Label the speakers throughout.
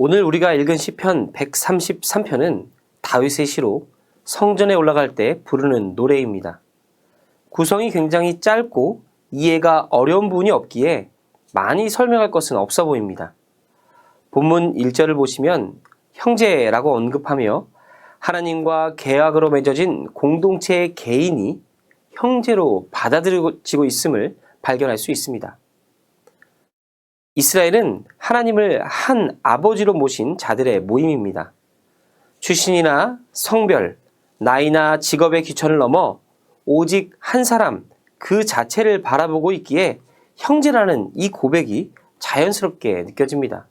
Speaker 1: 오늘 우리가 읽은 시편 133편은 다윗의 시로 성전에 올라갈 때 부르는 노래입니다. 구성이 굉장히 짧고 이해가 어려운 부분이 없기에 많이 설명할 것은 없어 보입니다. 본문 1절을 보시면 형제라고 언급하며 하나님과 계약으로 맺어진 공동체의 개인이 형제로 받아들여지고 있음을 발견할 수 있습니다. 이스라엘은 하나님을 한 아버지로 모신 자들의 모임입니다. 출신이나 성별, 나이나 직업의 귀천을 넘어 오직 한 사람 그 자체를 바라보고 있기에 형제라는 이 고백이 자연스럽게 느껴집니다.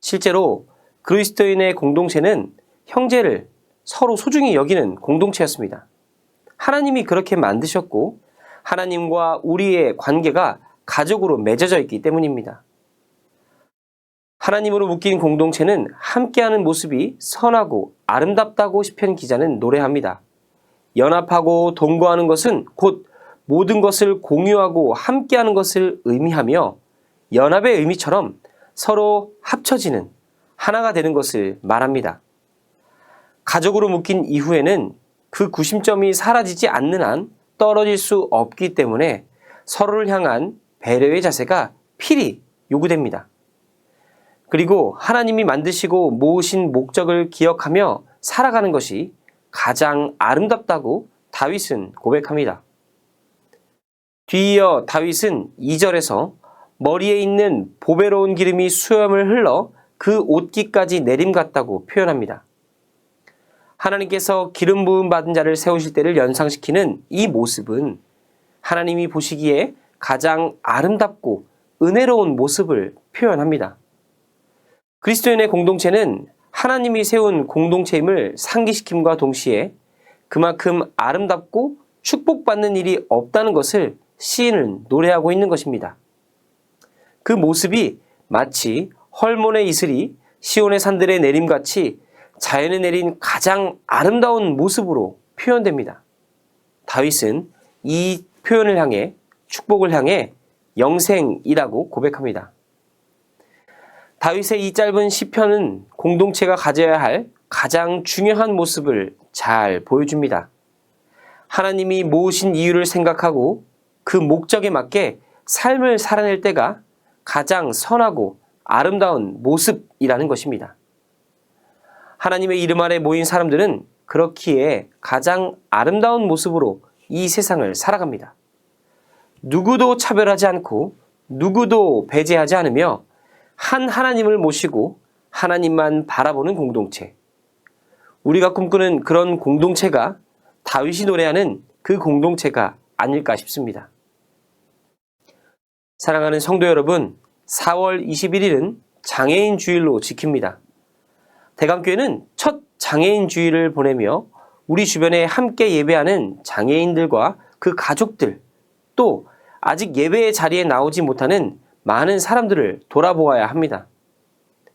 Speaker 1: 실제로 그리스도인의 공동체는 형제를 서로 소중히 여기는 공동체였습니다. 하나님이 그렇게 만드셨고 하나님과 우리의 관계가 가족으로 맺어져 있기 때문입니다. 하나님으로 묶인 공동체는 함께하는 모습이 선하고 아름답다고 시편 기자는 노래합니다. 연합하고 동거하는 것은 곧 모든 것을 공유하고 함께하는 것을 의미하며 연합의 의미처럼 서로 합쳐지는 하나가 되는 것을 말합니다. 가족으로 묶인 이후에는 그 구심점이 사라지지 않는 한 떨어질 수 없기 때문에 서로를 향한 배려의 자세가 필히 요구됩니다. 그리고 하나님이 만드시고 모으신 목적을 기억하며 살아가는 것이 가장 아름답다고 다윗은 고백합니다. 뒤이어 다윗은 2절에서 머리에 있는 보배로운 기름이 수염을 흘러 그 옷깃까지 내림 같다고 표현합니다. 하나님께서 기름 부음 받은 자를 세우실 때를 연상시키는 이 모습은 하나님이 보시기에 가장 아름답고 은혜로운 모습을 표현합니다. 그리스도인의 공동체는 하나님이 세운 공동체임을 상기시킴과 동시에 그만큼 아름답고 축복받는 일이 없다는 것을 시인은 노래하고 있는 것입니다. 그 모습이 마치 헐몬의 이슬이 시온의 산들에 내림같이 자연에 내린 가장 아름다운 모습으로 표현됩니다. 다윗은 이 표현을 향해 축복을 향해 영생이라고 고백합니다. 다윗의 이 짧은 시편은 공동체가 가져야 할 가장 중요한 모습을 잘 보여줍니다. 하나님이 모으신 이유를 생각하고 그 목적에 맞게 삶을 살아낼 때가 가장 선하고 아름다운 모습이라는 것입니다. 하나님의 이름 아래 모인 사람들은 그렇기에 가장 아름다운 모습으로 이 세상을 살아갑니다. 누구도 차별하지 않고 누구도 배제하지 않으며 한 하나님을 모시고 하나님만 바라보는 공동체. 우리가 꿈꾸는 그런 공동체가 다윗이 노래하는 그 공동체가 아닐까 싶습니다. 사랑하는 성도 여러분, 4월 21일은 장애인 주일로 지킵니다. 대강교회는 첫 장애인 주일을 보내며 우리 주변에 함께 예배하는 장애인들과 그 가족들, 또 아직 예배의 자리에 나오지 못하는 많은 사람들을 돌아보아야 합니다.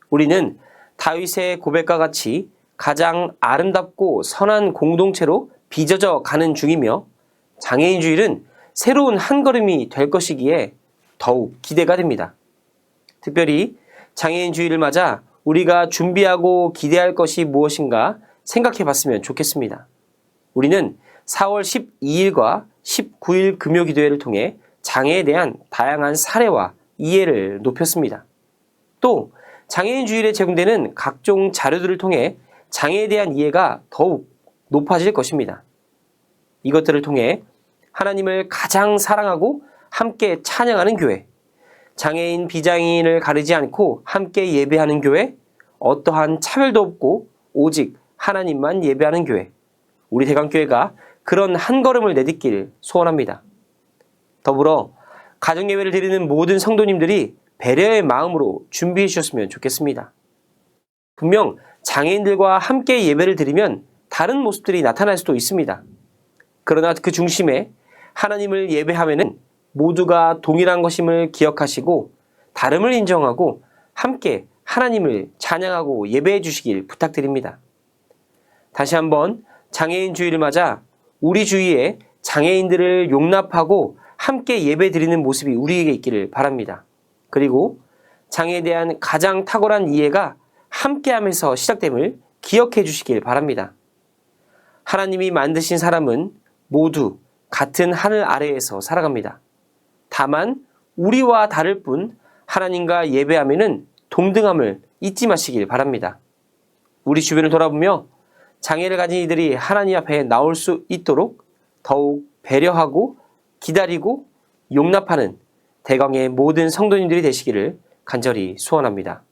Speaker 1: 우리는 다윗의 고백과 같이 가장 아름답고 선한 공동체로 빚어져 가는 중이며 장애인 주일은 새로운 한 걸음이 될 것이기에 더욱 기대가 됩니다. 특별히 장애인 주일을 맞아 우리가 준비하고 기대할 것이 무엇인가 생각해 봤으면 좋겠습니다. 우리는 4월 12일과 19일 금요 기도회를 통해 장애에 대한 다양한 사례와 이해를 높였습니다. 또 장애인 주일에 제공되는 각종 자료들을 통해 장애에 대한 이해가 더욱 높아질 것입니다. 이것들을 통해 하나님을 가장 사랑하고 함께 찬양하는 교회, 장애인, 비장애인을 가리지 않고 함께 예배하는 교회, 어떠한 차별도 없고 오직 하나님만 예배하는 교회, 우리 대강교회가 그런 한 걸음을 내딛길 소원합니다. 더불어 가정예배를 드리는 모든 성도님들이 배려의 마음으로 준비해 주셨으면 좋겠습니다. 분명 장애인들과 함께 예배를 드리면 다른 모습들이 나타날 수도 있습니다. 그러나 그 중심에 하나님을 예배하면은 모두가 동일한 것임을 기억하시고 다름을 인정하고 함께 하나님을 찬양하고 예배해 주시길 부탁드립니다. 다시 한번 장애인 주의를 맞아 우리 주위에 장애인들을 용납하고 함께 예배 드리는 모습이 우리에게 있기를 바랍니다. 그리고 장애에 대한 가장 탁월한 이해가 함께 하면서 시작됨을 기억해 주시길 바랍니다. 하나님이 만드신 사람은 모두 같은 하늘 아래에서 살아갑니다. 다만 우리와 다를 뿐 하나님과 예배하면은 동등함을 잊지 마시길 바랍니다. 우리 주변을 돌아보며 장애를 가진 이들이 하나님 앞에 나올 수 있도록 더욱 배려하고 기다리고 용납하는 대강의 모든 성도님들이 되시기를 간절히 소원합니다.